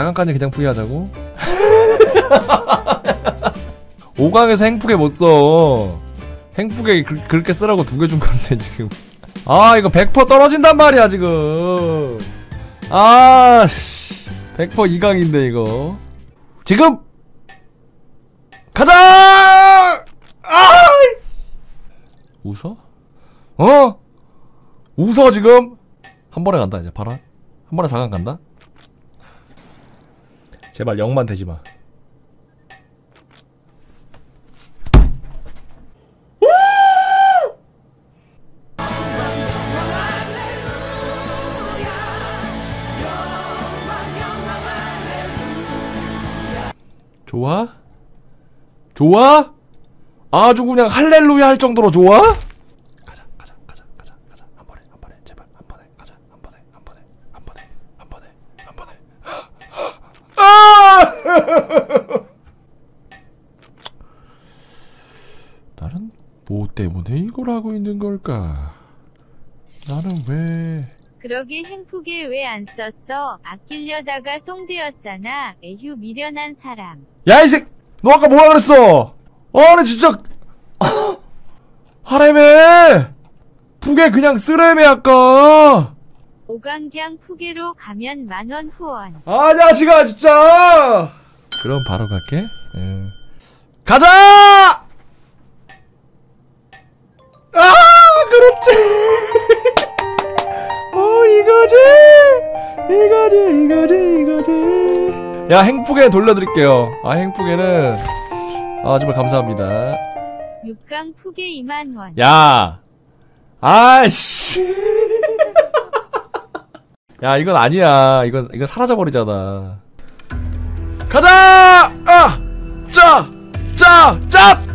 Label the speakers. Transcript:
Speaker 1: 4강까지 그냥 푸기하자고? 5강에서 행푸게 못써. 행푸게 그, 그렇게 쓰라고 두 개 준 건데 지금. 아 이거 100% 떨어진단 말이야 지금. 아100% 2강인데 이거. 지금! 가자! 아 웃어? 어? 웃어 지금? 한 번에 간다 이제. 봐라 한 번에 4강 간다 제발 0만 되지 마 좋아? 좋아? 아주 그냥 할렐루야 할 정도로 좋아? 가자 가자 가자 가자 가자 한 번에 한 번에 제발 한 번에 가자 한 번에 한 번에 한 번에 한 번에 한 번에 아! 나는 뭐 때문에 이걸 하고 있는 걸까? 나는 왜
Speaker 2: 그러게 행푸게 왜안 썼어? 아끼려다가 똥 되었잖아. 에휴 미련한 사람.
Speaker 1: 야, 이 새, 너 아까 뭐라 그랬어? 아, 나 진짜, 하래매! 푸게 그냥 쓰래매, 아까!
Speaker 2: 오강경 푸게로 가면 만원 후원.
Speaker 1: 아, 자식아, 진짜! 그럼 바로 갈게. 예. 가자! 그렇지! 어, 이거지! 이거지, 이거지, 이거지. 야, 행푸게 돌려드릴게요. 아, 행푸게는, 아, 정말 감사합니다.
Speaker 2: 6강 푸게 2만원.
Speaker 1: 야! 아이씨! 야, 이건 아니야. 이건, 이건 사라져버리잖아. 가자! 아! 짜! 짜! 짜!